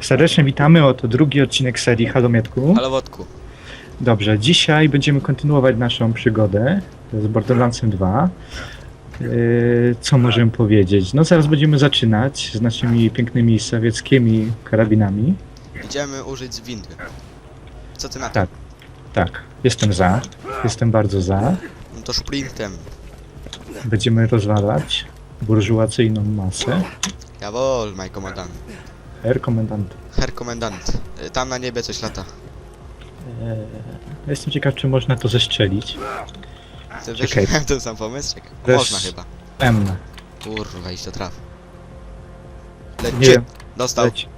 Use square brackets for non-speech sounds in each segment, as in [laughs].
Serdecznie witamy, oto drugi odcinek serii Halomietku. Ale wodku. Dobrze, dzisiaj będziemy kontynuować naszą przygodę z Borderlandsem 2. Yy, co możemy powiedzieć? No zaraz będziemy zaczynać z naszymi pięknymi sowieckimi karabinami. Idziemy użyć windy. Co ty na to? Tak. Tak, jestem za. Jestem bardzo za. No to sprintem. Będziemy rozwalać burżuacyjną masę. Jawohl, maj komandant. Herr komendant. Herr komendant. Tam na niebie coś lata. Eee, jestem ciekaw, czy można to zestrzelić. Ty wiesz, Czekaj. miałem ten sam pomysł? Czekaj. Można chyba. M. Kurwa, iść to traf. Nie Leci. wiem. Dostał. Leć.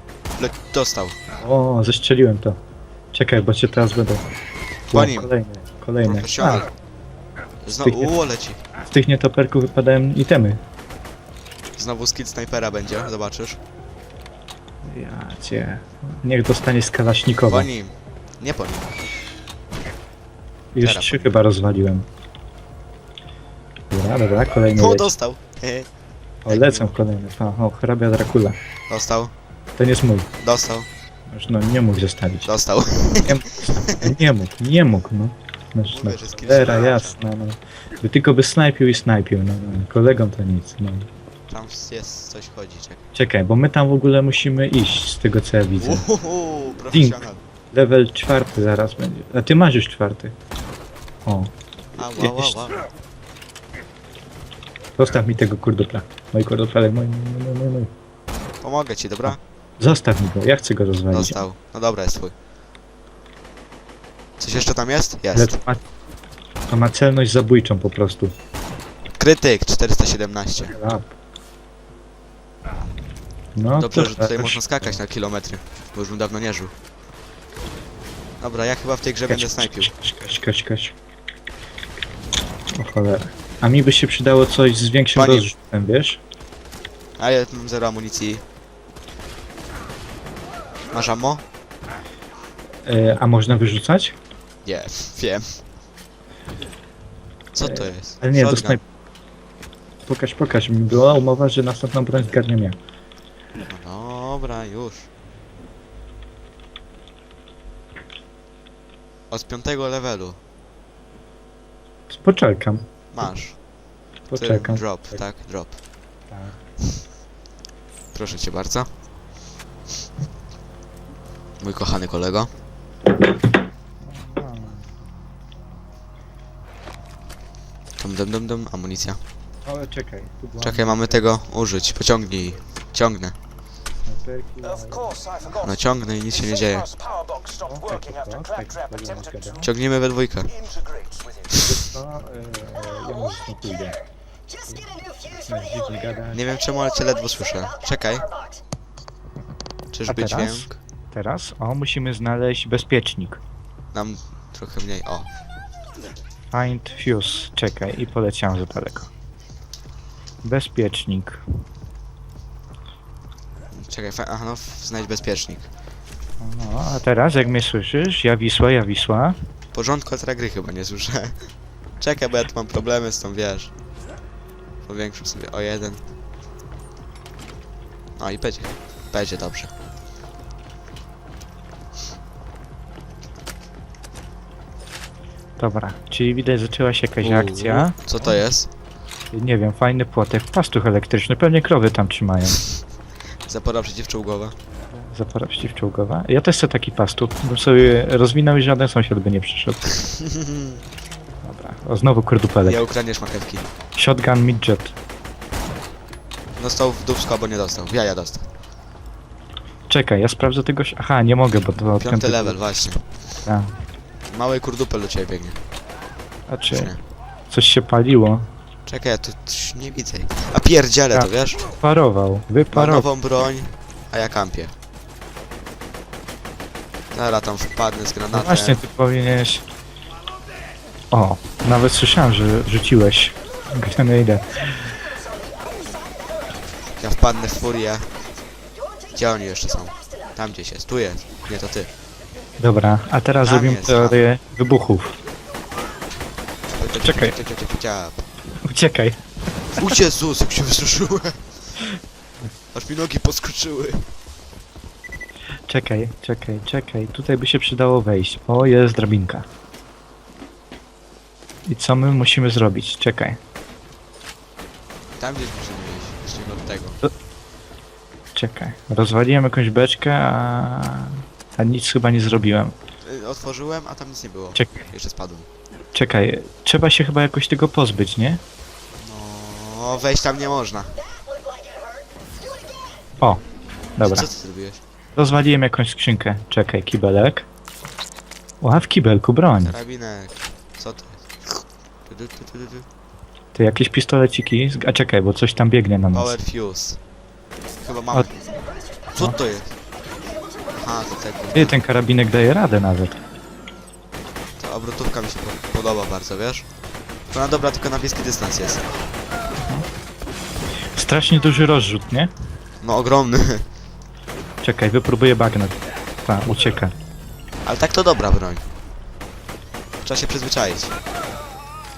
Le dostał. O, zestrzeliłem to. Czekaj, bo cię teraz będę. Po O, nim. Kolejne, kolejne. Profesjonal. Znowu, Styknie. uuu, leci. Z tych nietoperków wypadają itemy. Znowu skill snajpera będzie, zobaczysz. Ja cię. Niech dostanie z Kalaśnikowa. Po nim. Nie po nim. Już teraz trzy chyba rozwaliłem. Dobra, dobra, kolejny O, leci. dostał. Hehe. O, lecą kolejne. O, o, hrabia Dracula. Dostał. Ten jest mój. Dostał. Już no, nie mógł zostawić. Dostał. Nie, mógł, nie mógł, nie mógł, no. Znaczy, no, Mówię, że cholera, snajper. jasna, no. By tylko by snajpił i snajpił, no, no. Kolegom to nic, no. Tam jest coś chodzi, czekaj. Czekaj, bo my tam w ogóle musimy iść, z tego co ja widzę. Uhuhu, profesjonal. Level czwarty zaraz będzie. A ty masz już czwarty. O, A, wow, wow, wow. zostaw mi tego kurdupla. Mój kurdupla, mój, mój, mój, mój, mój. Pomogę ci, dobra? Zostaw mi go, ja chcę go rozwalić. Dostał. No dobra, jest twój. Coś jeszcze tam jest? Ale Jest. to ma, to ma celność zabójczą po prostu. Krytyk 417. Rap. No, Dobrze, że tutaj można skakać na kilometry, bo już bym dawno nie żył. Dobra, ja chyba w tej grze będę snajpił. Kaś, kaś, kaś. O cholera. A mi by się przydało coś z większym Panie- rozrzutem, wiesz? A ja mam zero amunicji. Masz ammo? E, a można wyrzucać? Nie, wiem. Co to jest? Ale nie, do Shotgun. snajp... Pokaż, pokaż. Mi była umowa, że następną broń zgarniam ja. No dobra, już. Od piątego levelu. Poczekam, Masz. Ty, poczekam. Drop, tak? Drop. Tak. Proszę cię bardzo. Mój kochany kolego. Dum dum dum dum, amunicja. Ale czekaj. Tu była Czekaj, mamy tego użyć. Pociągnij. Ciągnę. snajperki, forgot. No ciągnę i nic się nie dzieje. Working after Claptrap attempted to Ciągniemy we dwójkę. e, ja może stąd pójdę. Nie, dziwnie wiem czemu, ale cię ledwo słyszę. Czekaj. Czyżby teraz? dźwięk? Teraz, o, musimy znaleźć bezpiecznik. Nam trochę mniej. O, Find fuse. Czekaj, i poleciałem za daleko. Bezpiecznik. czekaj, fa- aha, no, znajdź bezpiecznik. No, a teraz, jak mnie słyszysz, ja Wisła, ja Wisła. W porządku, ale gry chyba nie słyszę. [laughs] Czekaj, bo ja tu mam problemy z tą, wiesz. Powiększam sobie o jeden. No i będzie. Będzie dobrze. Dobra, czyli widać zaczęła się jakaś akcja. Co to jest? Nie wiem, fajny płotek, pastuch elektryczny, pewnie krowy tam trzymają. Zapora przeciwczołgowa. Zapora przeciwczołgowa. Ja też chcę taki pastuch, bym sobie rozwinął i żaden sąsiad by nie przyszedł. [laughs] Dobra, o znowu kurdupelek. Ja ukradniesz marchewki. Shotgun midget. Dostał w dupsko albo nie dostał. W jaja dostał. Czekaj, ja sprawdzę tego... si- Aha, nie mogę, bo to... Piąty level, właśnie. A, Mały kurdupel do ciebie biegnie. a czy coś się paliło? Czekaj, ja tu trz- nie widzę. A pierdziele to, Tak. wiesz? Parował, Ma wyparował. nową broń, a ja kampię. Zaraz tam wpadnę z No granatem. właśnie, ty powinieneś... O, nawet słyszałem, że rzuciłeś grenadę. Ja wpadnę w furię. Gdzie oni jeszcze są? Tam gdzieś jest. Tu jest. Nie, to ty. Dobra, a teraz Tam zrobimy jest, teorię wybuchów. Czekaj. Ciap, ciap, ciap, ciap. Uciekaj. U Jezus, jak się wysuszyłem. Aż mi nogi poskoczyły. Czekaj, czekaj, czekaj. Tutaj by się przydało wejść. O, jest drabinka. I co my musimy zrobić? Czekaj. Tam gdzieś musimy iść. Zacznijmy od tego. Czekaj. Rozwaliłem jakąś beczkę, a... a nic chyba nie zrobiłem. Otworzyłem, a tam nic nie było. Czekaj, Jeszcze spadłem. czekaj. Trzeba się chyba jakoś tego pozbyć, nie? No, wejść tam nie można. O, dobra. Co ty zrobiłeś? Rozwaliłem jakąś skrzynkę. Czekaj, kibelek. O, a w kibelku broń. Karabinek. Co to jest? Tu, tu, tu, tu, tu, tu. Ty jakieś pistoleciki. A czekaj, bo coś tam biegnie na nas. Power fuse. Chyba mamy. O. Co to jest? Aha, to tego. Ty, ten karabinek daje radę nawet. Ta obrotówka mi się po- podoba bardzo, wiesz? To na dobra, tylko na bliski dystans jest. Strasznie duży rozrzut, nie? No ogromny. [laughs] Czekaj, wypróbuję bagnet. Ucieka. Ale tak to dobra broń. Trzeba się przyzwyczaić.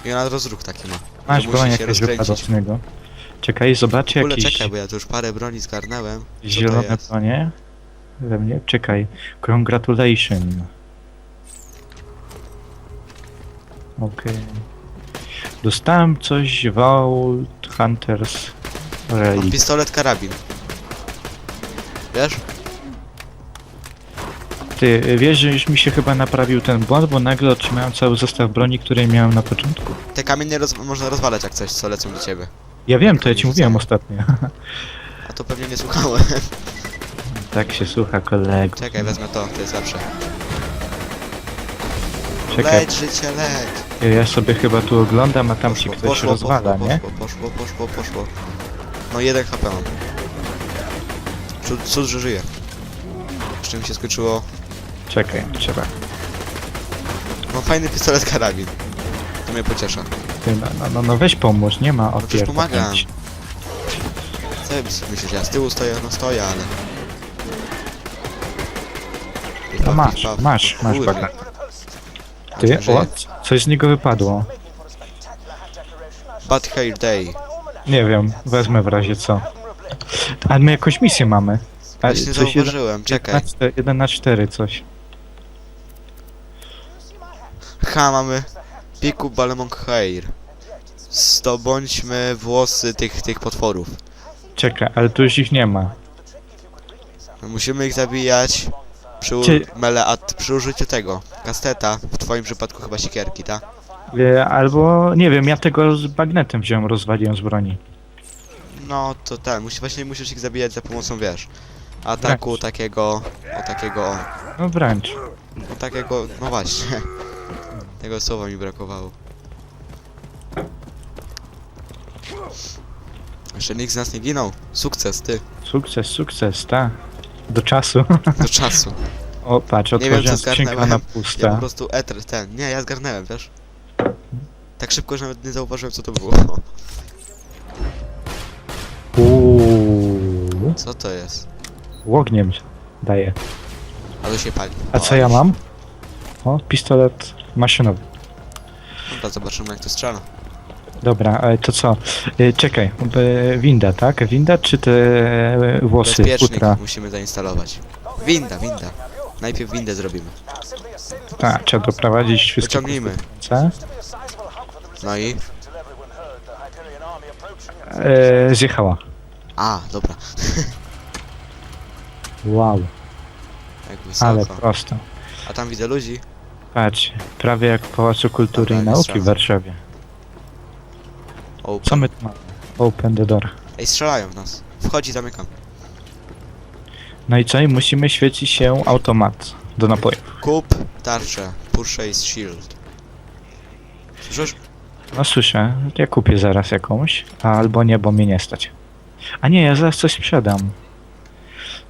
I ona rozruch taki ma. Masz broń się jakaś wypadła rozkręcić. z niego. Czekaj, W zobaczę ogóle jakieś czekaj, bo ja tu już parę broni zgarnęłem. Co to zielone jest? bronie. We mnie. Czekaj. Congratulation. Okej. Dostałem coś Vault Hunters Mam Relic. pistolet, karabin. Wiesz? Ty, wiesz, że już mi się chyba naprawił ten błąd, bo nagle otrzymałem cały zestaw broni, który miałem na początku. Te kamienie roz można rozwalać jak coś, co lecą do ciebie. Ja wiem, to ja ci mówiłem ostatnio. A to pewnie nie słuchałem. [laughs] tak się słucha kolego. Czekaj, wezmę to, to jest lepsze. Czekaj, Leć, życie, leć. ja sobie chyba tu oglądam, a tam Poszło, ktoś rozwala, poszło, nie? Poszło, poszło, poszło, poszło. No jeden HP mam. Cud, cud, że żyje. Z czym się skończyło? Czekaj, trzeba. Mam fajny pistolet karabin. To mnie pociesza. Ty, no, no, no, no weź pomóż, nie ma przecież opier. pomagam. Co sobie myślisz? Ja z tyłu stoję, no stoję, ale... No masz, masz, masz Kurde. bagna. A Ty, o, coś z niego wypadło. Bad Hair Day. Nie wiem, wezmę w razie co. Ale my jakąś misję mamy. A, Właśnie coś jeden, zauważyłem, czekaj. na cztery, jeden na cztery coś. Ha, mamy Piku Balemon Hair. Zdobądźmy włosy tych, tych potworów. Czekaj, ale tu już ich nie ma. Musimy ich zabijać przy, Czy- mele, a t- przy użyciu tego, kasteta, w twoim przypadku chyba siekierki, tak? E, Albo, nie wiem, ja tego z bagnetem wziąłem, rozwaliłem z broni. No to ten, musi, właśnie musisz ich zabijać za pomocą, wiesz, ataku takiego, o takiego, o, No wręcz. o takiego, no właśnie. [laughs] Tego słowa mi brakowało. Jeszcze nikt z nas nie ginął. Sukces, ty. Sukces, sukces, ta. Do czasu. Do czasu. [laughs] O, patrz, Nie wiem, otworzyłem co skrzynkę zgarnąłem. na Ja po pusta. prostu eter, ten. Nie, ja zgarnąłem, wiesz? Tak szybko, że nawet nie zauważyłem, co to było. [laughs] Uuu, Co to jest? ogniem daje. A to się pali. A co ja mam? O, pistolet maszynowy. Dobra, zobaczymy, jak to strzela. Dobra, e, to co? E, Czekaj, e, winda, tak? Winda czy te e, włosy, Bezpiecznik futra? musimy zainstalować. Winda, winda. Najpierw windę zrobimy. Tak, trzeba doprowadzić wszystko. Wyciągnijmy. Co? No i... E, zjechała. A, dobra. [laughs] Wow, Jak ale wysoko. prosto. A tam widzę ludzi. Patrz, prawie jak w Pałacu Kultury Dobra, i nie Nauki w. Warszawie. Open. Co my tu mamy? Open the door. Ej, strzelają w nas. Wchodzi, zamykam. No i co? I musimy świecić się automat do napojów. Kup tarczę. Purchase shield. Słyszysz? No słyszę, ja kupię zaraz jakąś, a albo nie, bo mnie nie stać. A nie, ja zaraz coś sprzedam.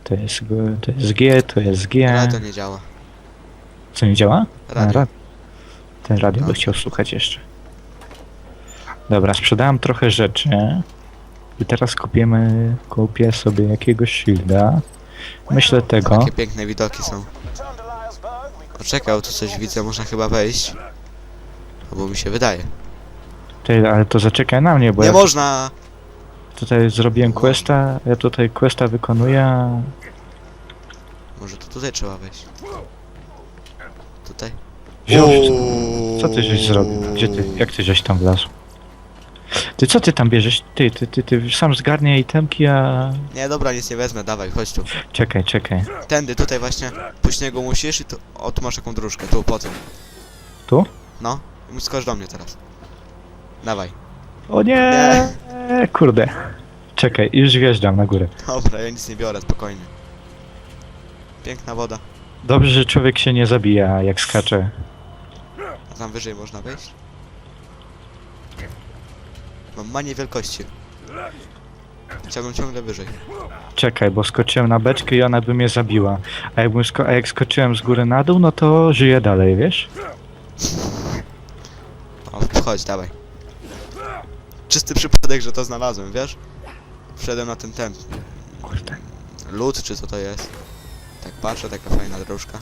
To jest, G- to jest G, to jest G. Radio nie działa. Co nie działa? A, Radio. rad- Ten radio No. by chciał słuchać jeszcze. Dobra, sprzedałem trochę rzeczy. I teraz kupimy, kupię sobie jakiegoś shielda. Myślę tego. Takie piękne widoki są. Poczekaj, tu coś widzę, można chyba wejść. Albo mi się wydaje. Ty, ale to zaczekaj na mnie, bo Nie ja można! tutaj zrobiłem questa, ja tutaj questa wykonuję. a- Może to tutaj trzeba wejść. Tutaj? Wziął. Co ty żeś zrobił? Gdzie ty? Jak ty żeś tam wlazł? Ty co ty tam bierzesz? Ty, ty, ty, ty sam zgarniaj itemki, a... Nie, dobra, nic nie wezmę, dawaj, chodź tu. Czekaj, czekaj. Tędy, tutaj właśnie, pójść niego musisz i tu, o, tu masz taką dróżkę, tu, po tym. Tu? No, skocz do mnie teraz. Dawaj. O nie! Kurde. Czekaj, już wjeżdżam na górę. Dobra, ja nic nie biorę, spokojnie. Piękna woda. Dobrze, że człowiek się nie zabija, jak skacze. A tam wyżej można wejść? Mam manię wielkości. Chciałbym ciągle wyżej. Czekaj, bo skoczyłem na beczkę i ona by mnie zabiła. A, jakbym sko- a jak skoczyłem z góry na dół, no to żyję dalej, wiesz? O, wchodź, dawaj. Czysty przypadek, że to znalazłem, wiesz? Wszedłem na ten ten. Kurde. Lód, czy co to jest? Tak patrzę, taka fajna dróżka.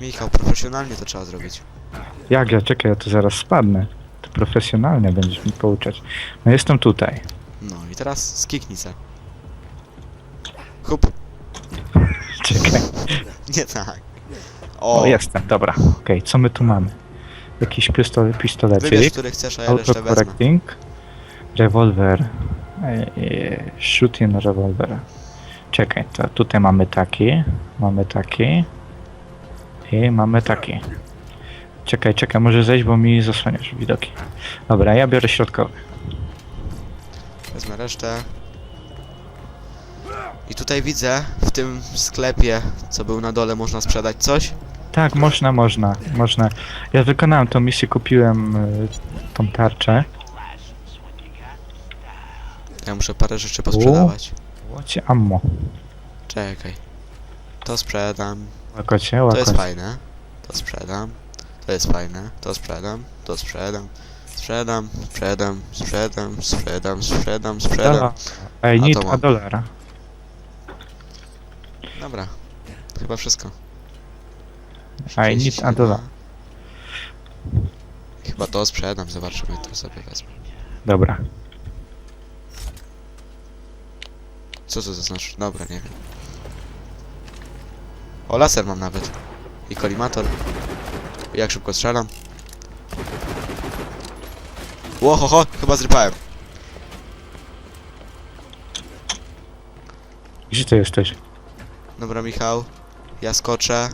Michał, profesjonalnie to trzeba zrobić. Jak ja, czekaj, ja tu zaraz spadnę. To profesjonalnie będziesz mi pouczać. No jestem tutaj. No i teraz skiknij se. Hup. [laughs] Czekaj. [laughs] Nie tak. O, O, jestem, dobra. Okej, co my tu mamy? Jakiś pistol, wybierz, pistolecik, który chcesz, a ja resztę wezmę. autocorrecting, rewolwer, e, e, shooting rewolwer. Czekaj, to tutaj mamy taki, mamy taki i mamy taki. Czekaj, czekaj, może zejść, bo mi zasłaniasz widoki. Dobra, ja biorę środkowy. Wezmę resztę. I tutaj widzę, w tym sklepie, co był na dole, można sprzedać coś. Tak, można, można, można. Ja wykonałem tą misję, kupiłem y, tą tarczę. Ja muszę parę rzeczy posprzedawać. Łocie ammo. Czekaj. To sprzedam. Łakocie, To jest fajne. To sprzedam. To jest fajne. To sprzedam. To sprzedam. Sprzedam, sprzedam, sprzedam, sprzedam, sprzedam, sprzedam. Ej, A to need mam. a dolara. Dobra. Chyba wszystko. I need a dolar. Chyba to sprzedam, zobaczymy, to sobie wezmę. Dobra. Co to znaczy? Dobra, nie wiem. O, laser mam nawet. I kolimator. Jak szybko strzelam. Ło, ho, ho, chyba zrypałem. Gdzie ty jesteś? Dobra, Michał. Ja skoczę.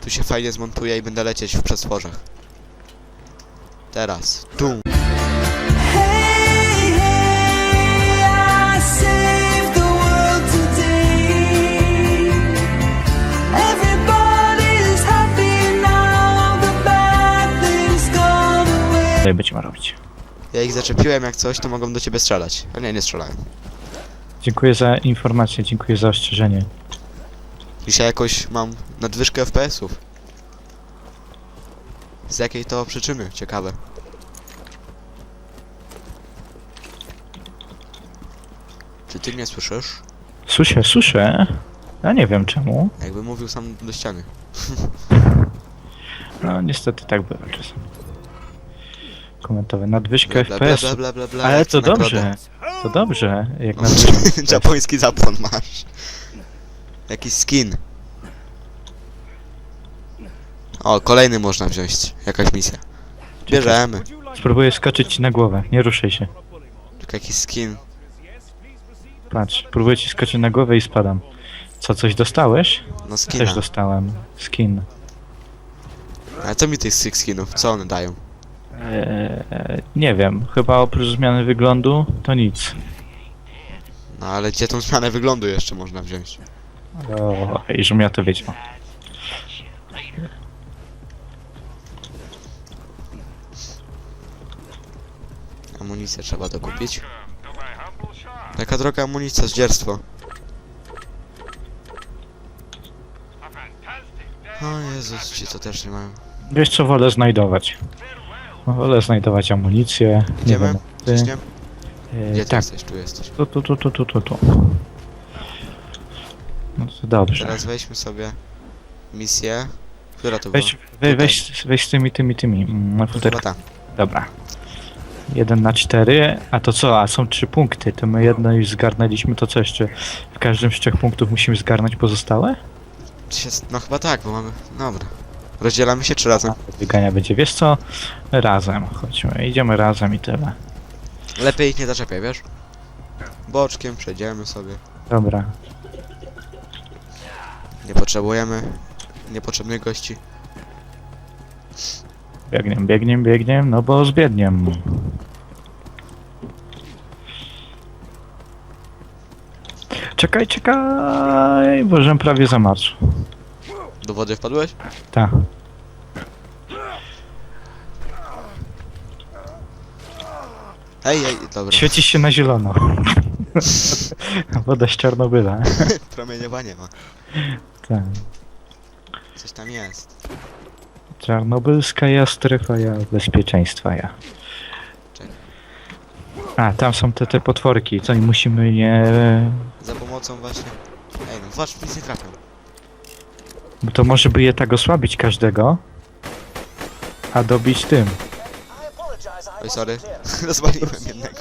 Tu się fajnie zmontuję i będę lecieć w przestworzach. Teraz. Tum. Tutaj będziemy robić. Ja ich zaczepiłem, jak coś, to mogą do ciebie strzelać. A nie, nie strzelają. Dziękuję za informację, dziękuję za ostrzeżenie. Dzisiaj jakoś mam nadwyżkę FPS-ów. Z jakiej to przyczyny? Ciekawe. Czy ty mnie słyszysz? Słyszę, słyszę. Ja nie wiem czemu. Jakby mówił sam do ściany. [laughs] No niestety tak bywa czasem. Komentowe. Nadwyżkę Bla, bla, FPS. bla, bla, bla, bla, Ale jak to nagroda. dobrze. To dobrze. Jak No, nadwyżkę FPS. [laughs] Japoński zapłon masz. Jakiś skin. O, kolejny można wziąć. Jakaś misja. Bierzemy. Spróbuję skoczyć ci na głowę. Nie ruszaj się. Tylko jakiś skin. Patrz, próbuję ci skoczyć na głowę i spadam. Co, coś dostałeś? No Też skina. dostałem. Skin. Ale co mi tych six skinów? Co one dają? Eee, nie wiem, chyba oprócz zmiany wyglądu to nic. No ale gdzie tą zmianę wyglądu jeszcze można wziąć? O, i żebym ja to wiedział. Amunicję trzeba dokupić. Jaka droga amunicja, zdzierstwo. O Jezus, ci to też nie mają. Wiesz co, wolę znajdować. Wolę znajdować amunicję. Idziemy? Ciśniem? Eee, Gdzie ty tak, jesteś? Tu jesteś. tu, tu, tu, tu, tu, tu, tu. No to dobrze. Teraz weźmy sobie misję. Która to była? Weź, we, weź, weź z tymi, tymi, tymi. mm, Chyba futerkami. ta. Dobra. Jeden na cztery, a to co? A są trzy punkty, to my jedno już zgarnęliśmy, to co jeszcze? W każdym z trzech punktów musimy zgarnąć pozostałe? Się, no chyba tak, bo mamy... Dobra. Rozdzielamy się czy razem? Biegania będzie, wiesz co? Razem, chodźmy, idziemy razem i tyle. Lepiej ich nie zaczepiaj, wiesz? Boczkiem przejdziemy sobie. Dobra, Nie potrzebujemy niepotrzebnych gości. biegniemy, biegniemy, biegniemy, no bo zbiedniem. Czekaj, czekaj, bo żem prawie zamarzł. Do wody wpadłeś? Tak. Ej, ej, dobra. Świeci się na zielono. [laughs] Woda z Czarnobyla. [laughs] Promieniowanie ma. Tak. Coś tam jest. Czarnobylska ja, strefa ja, bezpieczeństwa ja. Czekaj. A, tam są te, te potworki, co i musimy je... Za pomocą właśnie... Ej, no patrz, nic nie trafią. Bo to może by je tak osłabić każdego, a dobić tym. Oj, sorry. [laughs] Rozwaliłem jednego.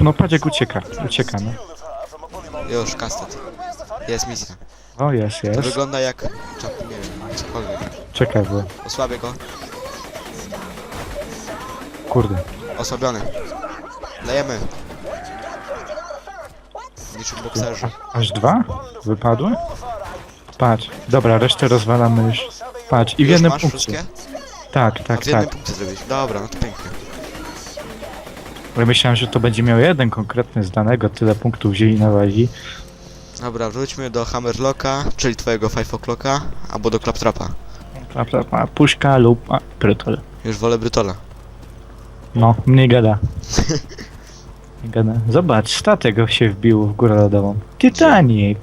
No patrz jak ucieka, ucieka no. Już, kastet. Jest misja. O, jest, To jest. wygląda jak... Czap, nie wiem, cokolwiek. Czekaj, bo... Osłabię go. Kurde. Osłabiony. Lejemy. Niczym bokserzy. Aż dwa? Wypadły? Patrz. Dobra, resztę rozwalamy już. Patrz, i w Już jednym masz punkcie. wszystkie? Tak, A tak, w jednym tak. punkcie zrobić. Dobra, no to pięknie. Bo ja myślałem, że to będzie miał jeden konkretny z danego, tyle punktów wzięli na wagi. Dobra, wróćmy do Hammerlocka, czyli twojego Five O'Clocka, albo do Claptrapa. A, a, a, Puszka lub... A, prytol. Już wolę Brytola. No, mniej gada. [laughs] Nie gada. Zobacz, statek się wbił w górę lodową. Titanic!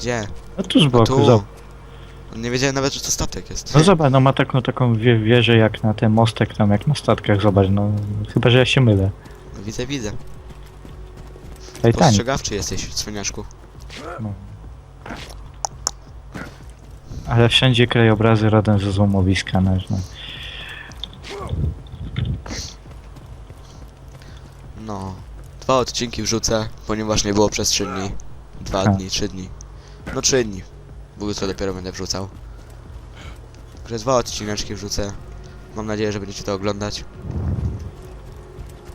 Gdzie? No tu z boku, Tu. zobacz. Nie wiedziałem nawet, że to statek jest. No zobacz, no ma taką, taką wie, wieżę jak na ten mostek tam, jak na statkach, zobacz, no. Chyba, że ja się mylę. Widzę, widzę. Titanic. Postrzegawczy jesteś, cwaniaszku. Ale wszędzie krajobrazy rodem ze złomowiska, no. no. No. Dwa odcinki wrzucę, ponieważ nie było przez trzy dni. Dwa A. dni, trzy dni. No trzy dni. Bo jutro dopiero będę wrzucał. Także dwa odcineczki wrzucę. Mam nadzieję, że będziecie to oglądać.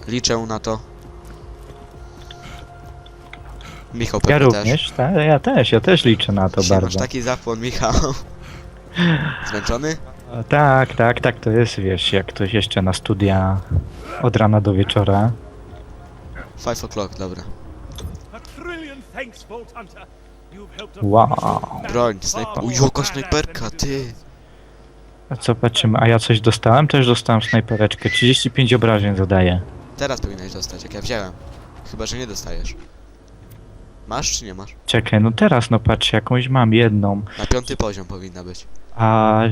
Liczę na to. Michał Ja pewnie też. również, tak? Ja też, ja też liczę na to Dzisiaj masz bardzo. taki zapłon, Michał. [laughs] Zmęczony? O, Tak, tak, tak to jest, wiesz, jak ktoś jeszcze na studia od rana do wieczora. Five o'clock, dobra. A trillion thanks, Vault Hunter. Wow. Broń, jaka snajperka, ty! A co patrzymy, a ja coś dostałem? Też dostałem snajpereczkę, 35 obrażeń zadaję. Teraz powinieneś dostać, jak ja wziąłem. Chyba, że nie dostajesz. Masz czy nie masz? Czekaj, no teraz no patrz, jakąś mam jedną, Na piąty poziom powinna być. a... e,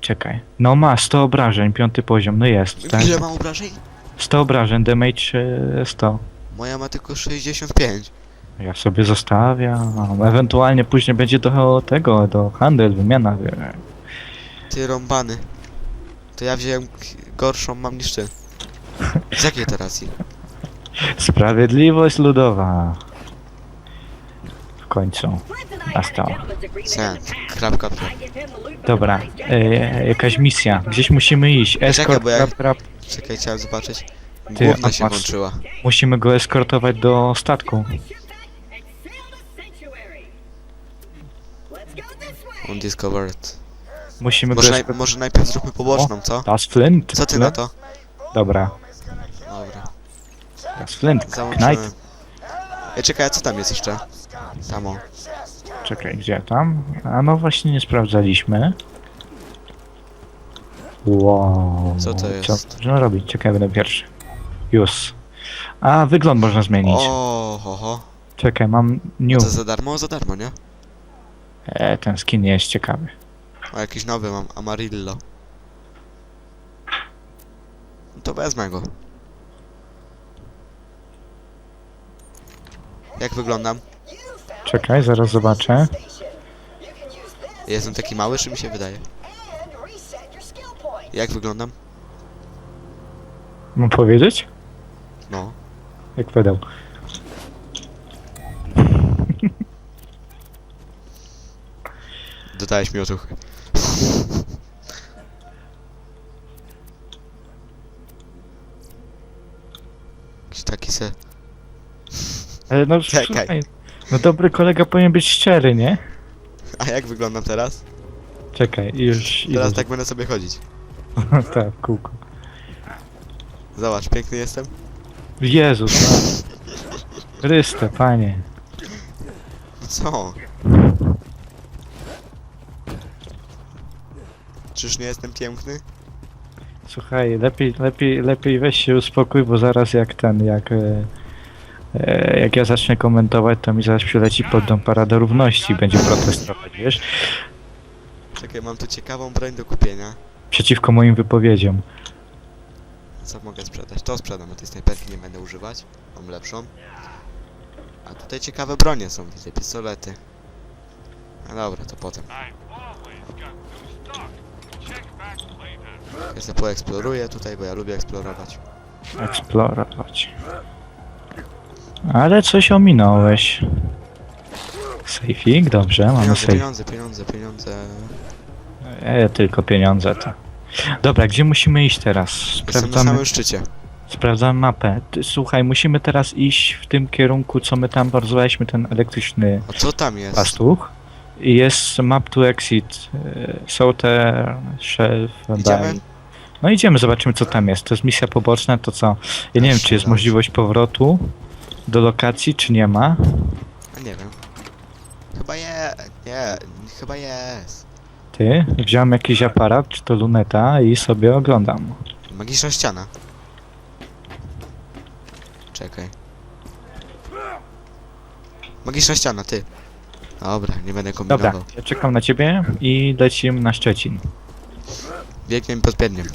czekaj. No ma 100 obrażeń, piąty poziom, no jest, tak? Ile mam obrażeń? 100 obrażeń, damage e, 100. Moja ma tylko 65. Ja sobie zostawiam, ewentualnie później będzie do tego, do handel, wymiana. Ty rąbany. To ja wziąłem k- gorszą mam niż ty. Z jakiej to racji? Sprawiedliwość ludowa. W końcu. Nastała. Sen. Krapka. Dobra, e, jakaś misja. Gdzieś musimy iść. Escort, bo ja-. Czekaj, chciałem zobaczyć. Ty, Główna się włączyła. Musimy go eskortować do statku. Undiscovered. Musimy Może, naj, może najpierw zróbmy poboczną, co? Das Flint. Co ty na to? Dobra, Dobra. Das Flint. Knight. Ej, czekaj, a co tam jest jeszcze? Tamo. Czekaj, gdzie tam? A no właśnie nie sprawdzaliśmy. Wow. Co to Co jest? można robić? Czekaj, będę pierwszy. Już. A, wygląd można zmienić. O, ho, ho. Czekaj, mam new. Co za darmo? Za darmo, nie? E, ten skin jest ciekawy. O, jakiś nowy mam. Amarillo. No to wezmę go. Jak wyglądam? Czekaj, zaraz zobaczę. Jestem taki mały, czy mi się wydaje? Jak wyglądam? Mam powiedzieć? No. Jak pedał. Dodałeś mi otuchy. Jakiś taki se... Ale no, Czekaj. słuchaj, no dobry kolega powinien być szczery, nie? A jak wyglądam teraz? Czekaj, już idę. Teraz tak będę sobie chodzić. [laughs] tak, w kółko. Zobacz, piękny jestem. Jezus, Chryste, panie. No Co? Czyż nie jestem piękny? Słuchaj, lepiej, lepiej, lepiej weź się uspokój, bo zaraz jak ten, jak... E, e, jak ja zacznę komentować, to mi zaraz przyleci pod dom Parada Równości i będzie protestować, wiesz? Czekaj, mam tu ciekawą broń do kupienia. Przeciwko moim wypowiedziom. Co mogę sprzedać? To sprzedam, a tej snajperki nie będę używać. Mam lepszą. A tutaj ciekawe bronie są, widzę, pistolety. A dobra, to potem. Ja sobie poeksploruję tutaj, bo ja lubię eksplorować. Eksplorować. Ale coś ominąłeś. Sejfik, dobrze, mamy Pieniądze, sejf. pieniądze, pieniądze, pieniądze. E, tylko pieniądze to. Dobra, gdzie musimy iść teraz? Jestem na Sprawdzamy, samym szczycie. sprawdzamy mapę. Ty, słuchaj, musimy teraz iść w tym kierunku, co my tam rozwaliśmy, ten elektryczny A co tam jest? pastuch. I jest map to exit. e, Souter, Shelf, Idziemy? Bay. No idziemy, zobaczymy co tam jest. To jest misja poboczna, to co? Ja nie wiem, czy jest możliwość powrotu do lokacji, czy nie ma. A nie wiem. Chyba je... Nie, chyba jest. Ty, wziąłem jakiś aparat, czy to luneta i sobie oglądam. Magiczna ściana. Czekaj. Magiczna ściana, ty. Dobra, nie będę kombinował. Dobra, ja czekam na ciebie i lecimy na Szczecin. Biegiem pod biedniem.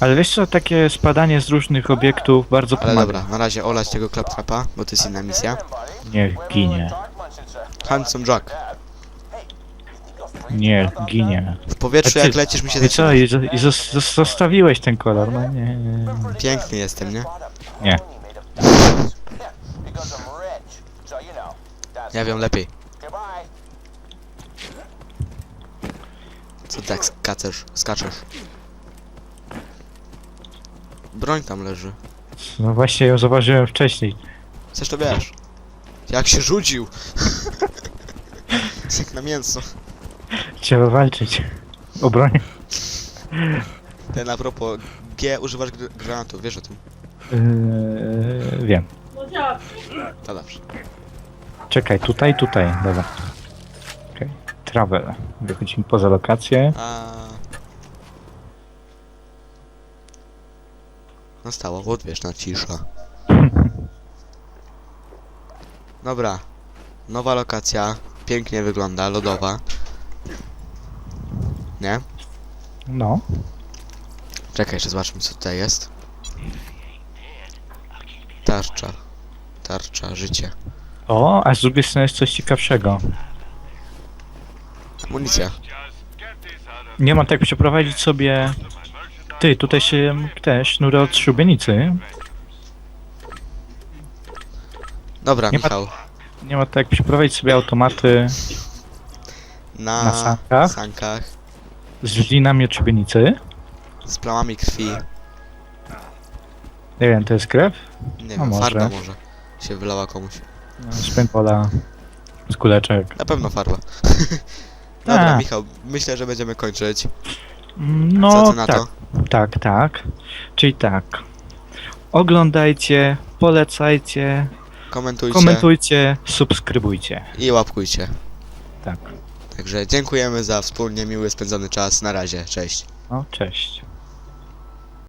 Ale wiesz co, takie spadanie z różnych obiektów bardzo Ale pomaga. dobra, na razie olać tego claptrapa, bo to jest inna misja. Niech ginie. Handsome Jack. Niech ginie. W powietrzu jak lecisz mi się I co, zaczyna. i, zo- i zos- zos- zostawiłeś ten kolor? No nie, nie, nie. Piękny jestem, nie? Nie. Ja wiem lepiej. Co tak skaczesz? Skaczesz. Broń tam leży. No właśnie ją zauważyłem wcześniej. Chcesz to wiesz. Jak się rzucił! [laughs] Jak na mięso. Trzeba walczyć. O broń. Ten a propos, G używasz gr granatów, wiesz o tym? Yy, wiem. To dobrze. Czekaj, tutaj, tutaj. Dobra. Okej. Travel. Wychodzimy poza lokację. A... Nastała odwieczna cisza. [laughs] Dobra. Nowa lokacja. Pięknie wygląda, lodowa. Nie? No. Czekaj, jeszcze zobaczmy co tutaj jest. Tarcza. Tarcza, życie. O, a z drugiej strony jest coś ciekawszego. Amunicja. Nie ma tak przeprowadzić sobie... Ty, tutaj się też sznurę od szubienicy. Dobra, Nie ma- Michał. Nie ma tak przeprowadzić sobie automaty Na, Na sankach? sankach. z linami od szubienicy. Z plamami krwi. Nie wiem, to jest krew? Nie A wiem, może. farba może się wylała komuś. No, Z kuleczek. Na pewno farba. [laughs] Dobra, Tak. Michał, myślę, że będziemy kończyć. No, Co ty na tak, to? tak, tak. Czyli tak. Oglądajcie, polecajcie, Komentujcie komentujcie, subskrybujcie. i łapkujcie. Tak. Także dziękujemy za wspólnie miły spędzony czas. Na razie, cześć. No, cześć.